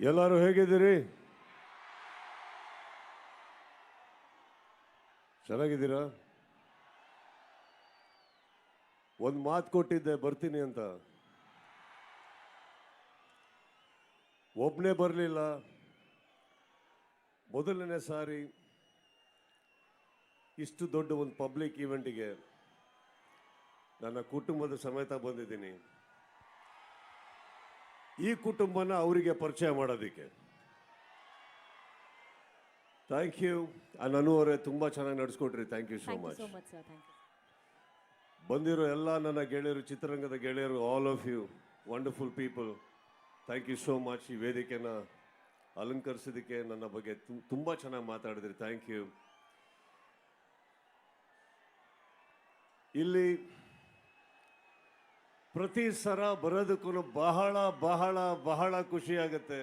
ಎಲ್ಲರೂ ಹೇಗಿದ್ದೀರಿ? ಚೆನ್ನಾಗಿದ್ದೀರಾ? ಒಂದು ಮಾತು ಕೊಟ್ಟಿದ್ದೆ, ಬರ್ತೀನಿ ಅಂತ. ಒಬ್ಬನೇ ಬರಲಿಲ್ಲ. ಮೊದಲನೇ ಸಾರಿ ಇಷ್ಟು ದೊಡ್ಡ ಒಂದು ಪಬ್ಲಿಕ್ ಈವೆಂಟಿಗೆ ನನ್ನ ಕುಟುಂಬದ ಸಮೇತ ಬಂದಿದ್ದೀನಿ. ಈ ಕುಟುಂಬನ ಅವರಿಗೆ ಪರಿಚಯ ಮಾಡೋದಕ್ಕೆ. ಥ್ಯಾಂಕ್ ಯು ಅನು ಅವರೇ ತುಂಬ ಚೆನ್ನಾಗಿ ನಡೆಸ್ಕೊಟ್ರಿ. ಥ್ಯಾಂಕ್ ಯು ಸೋ ಮಚ್ ಬಂದಿರೋ ಎಲ್ಲ ನನ್ನ ಗೆಳೆಯರು ಚಿತ್ರರಂಗದ ಗೆಳೆಯರು all of you wonderful people thank you so much ಈ ವೇದಿಕೆನ ಅಲಂಕರಿಸೋದಕ್ಕೆ ನನ್ನ ಬಗ್ಗೆ ತುಂಬ ಚೆನ್ನಾಗಿ ಮಾತಾಡಿದ್ರಿ. ಥ್ಯಾಂಕ್ ಯು ಇಲ್ಲಿ ಪ್ರತಿ ಸರ ಬರೋದಕ್ಕೂ ಬಹಳ ಬಹಳ ಬಹಳ ಖುಷಿ ಆಗುತ್ತೆ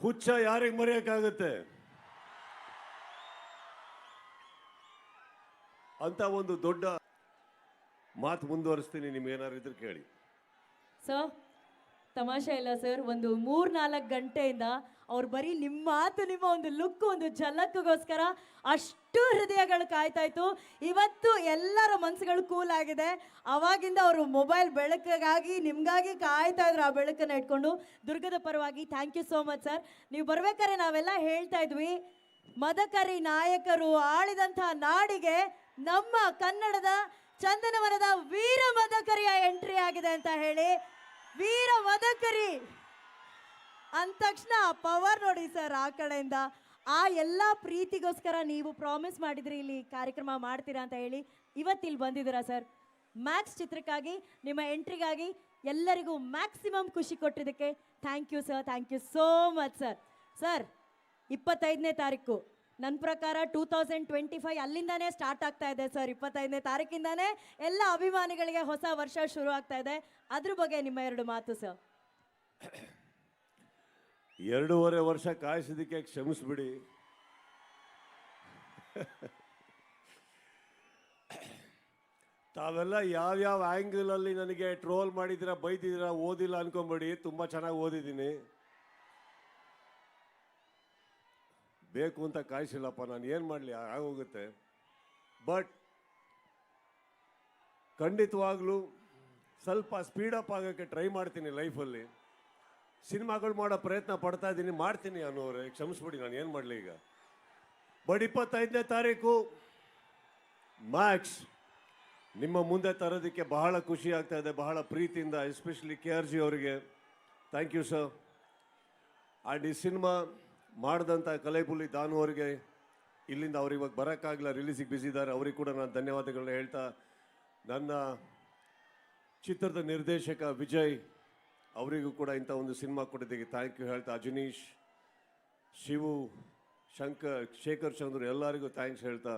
ಹುಚ್ಚ ಯಾರಿಗೆ ಮರೆಯೋಕ್ಕಾಗುತ್ತೆ? ಅಂತ ಒಂದು ದೊಡ್ಡ ಮಾತು ಮುಂದುವರಿಸ್ತೀನಿ ನಿಮ್ಗೆ ಏನಾರು ಇದ್ರೆ ಕೇಳಿ. ಸರ್ ತಮಾಷೆ ಇಲ್ಲ ಸರ್, ಒಂದು ಮೂರ್ ನಾಲ್ಕು ಗಂಟೆಯಿಂದ ಅವ್ರು ಬರೀ ನಿಮ್ಮ ಮಾತು, ನಿಮ್ಮ ಒಂದು ಲುಕ್ ಒಂದು ಝಲಕ್ಗೋಸ್ಕರ ಅಷ್ಟು ಹೃದಯಗಳು ಕಾಯ್ತಾ ಇತ್ತು. ಇವತ್ತು ಎಲ್ಲರ ಮನಸ್ಸುಗಳು ಕೂಲ್ ಆಗಿದೆ. ಅವಾಗಿಂದ ಅವರು ಮೊಬೈಲ್ ಬೆಳಕಿಗಾಗಿ, ನಿಮಗಾಗಿ ಕಾಯ್ತಾ ಇದ್ರು ಆ ಬೆಳಕನ್ನ ಇಟ್ಕೊಂಡು. ದುರ್ಗದ ಪರವಾಗಿ thank you so much sir ನೀವು ಬರ್ಬೇಕಾದ್ರೆ ನಾವೆಲ್ಲ ಹೇಳ್ತಾ ಇದ್ವಿ, ಮದಕರಿ ನಾಯಕರು ಆಳಿದಂತಹ ನಾಡಿಗೆ ನಮ್ಮ ಕನ್ನಡದ ಚಂದನವನದ ವೀರ ಮದಕರಿಯ ಎಂಟ್ರಿ ಆಗಿದೆ ಅಂತ ಹೇಳಿ. ವೀರ ಮದಕರಿ ಅಂದ ತಕ್ಷಣ ಪವರ್ ನೋಡಿ ಸರ್ ಆ ಕಡೆಯಿಂದ. ಆ ಎಲ್ಲ ಪ್ರೀತಿಗೋಸ್ಕರ ನೀವು ಪ್ರಾಮಿಸ್ ಮಾಡಿದ್ರಿ ಇಲ್ಲಿ ಕಾರ್ಯಕ್ರಮ ಮಾಡ್ತೀರಾ ಅಂತ ಹೇಳಿ ಇವತ್ತು ಇಲ್ಲಿ ಬಂದಿದ್ದೀರಾ ಸರ್. ಮ್ಯಾಕ್ಸ್ ಚಿತ್ರಕ್ಕಾಗಿ, ನಿಮ್ಮ ಎಂಟ್ರಿಗಾಗಿ ಎಲ್ಲರಿಗೂ ಮ್ಯಾಕ್ಸಿಮಮ್ ಖುಷಿ ಕೊಟ್ಟಿದ್ದಕ್ಕೆ thank you sir thank you so much sir sir ಇಪ್ಪತ್ತೈದನೇ ತಾರೀಕು. ನನ್ನ ಪ್ರಕಾರ ಟೂ ತೌಸಂಡ್ ಟ್ವೆಂಟಿ ಫೈವ್ ಅಲ್ಲಿಂದಾನೇ ಸ್ಟಾರ್ಟ್ ಆಗ್ತಾ ಇದೆ ಸರ್ ಇಪ್ಪತ್ತೈದನೇ ತಾರೀಕಿಂದಾನೇ ಎಲ್ಲ ಅಭಿಮಾನಿಗಳಿಗೆ ಹೊಸ ವರ್ಷ ಶುರು ಆಗ್ತಾ ಇದೆ. ಅದ್ರ ಬಗ್ಗೆ ನಿಮ್ಮ ಎರಡು ಮಾತು ಸರ್ ಎರಡೂವರೆ ವರ್ಷ ಕಾಯಿಸಿದಕ್ಕೆ ಕ್ಷಮಿಸ್ಬಿಡಿ. ತಾವೆಲ್ಲ ಯಾವ್ಯಾವ ಆ್ಯಂಗಲಲ್ಲಿ ನನಗೆ ಟ್ರೋಲ್ ಮಾಡಿದ್ದೀರಾ, ಬೈದಿದ್ದೀರಾ, ಓದಿಲ್ಲ ಅನ್ಕೊಂಬೇಡಿ. ತುಂಬ ಚೆನ್ನಾಗಿ ಓದಿದ್ದೀನಿ. ಬೇಕು ಅಂತ ಕಾಯಿಸಿಲ್ಲಪ್ಪ, ನಾನು ಏನು ಮಾಡಲಿ ಆಗೋಗುತ್ತೆ. ಬಟ್ ಖಂಡಿತವಾಗಲೂ ಸ್ವಲ್ಪ ಸ್ಪೀಡಪ್ ಆಗೋಕ್ಕೆ ಟ್ರೈ ಮಾಡ್ತೀನಿ ಲೈಫಲ್ಲಿ ಸಿನಿಮಾಗಳು ಮಾಡೋ ಪ್ರಯತ್ನ ಪಡ್ತಾ ಇದ್ದೀನಿ ಮಾಡ್ತೀನಿ ಅನ್ನೋರೆ ಕ್ಷಮಿಸ್ಬಿಡಿ, ನಾನು ಏನು ಮಾಡಲಿ ಈಗ. ಬಟ್ ಇಪ್ಪತ್ತೈದನೇ ತಾರೀಕು ಮ್ಯಾಕ್ಸ್ ನಿಮ್ಮ ಮುಂದೆ ತರೋದಕ್ಕೆ ಬಹಳ ಖುಷಿ ಆಗ್ತಾ ಇದೆ, ಬಹಳ ಪ್ರೀತಿಯಿಂದ ಎಸ್ಪೆಷಲಿ ಕೆ ಆರ್ ಜಿ ಅವರಿಗೆ. ಥ್ಯಾಂಕ್ ಯು ಸರ್ ಆ್ಯಂಡ್ ಈ ಸಿನಿಮಾ ಮಾಡಿದಂಥ ಕಲೆಪುಲಿ ದಾನು ಅವರಿಗೆ ಇಲ್ಲಿಂದ ಅವ್ರು ಇವಾಗ ಬರೋಕ್ಕಾಗಲ್ಲ ರಿಲೀಸಿಗೆ ಬಿಸಿದ್ದಾರೆ ಅವ್ರಿಗೆ ಕೂಡ ನಾನು ಧನ್ಯವಾದಗಳನ್ನ ಹೇಳ್ತಾ, ನನ್ನ ಚಿತ್ರದ ನಿರ್ದೇಶಕ ವಿಜಯ್ ಅವರಿಗೂ ಕೂಡ ಇಂಥ ಒಂದು ಸಿನಿಮಾ ಕೊಟ್ಟಿದ್ದಕ್ಕೆ ಥ್ಯಾಂಕ್ ಯು ಹೇಳ್ತಾ, ಅಜನೀಶ್, ಶಿವು, ಶಂಕರ್, ಶೇಖರ್ ಚಂದ್ರು ಎಲ್ಲರಿಗೂ ಥ್ಯಾಂಕ್ಸ್ ಹೇಳ್ತಾ.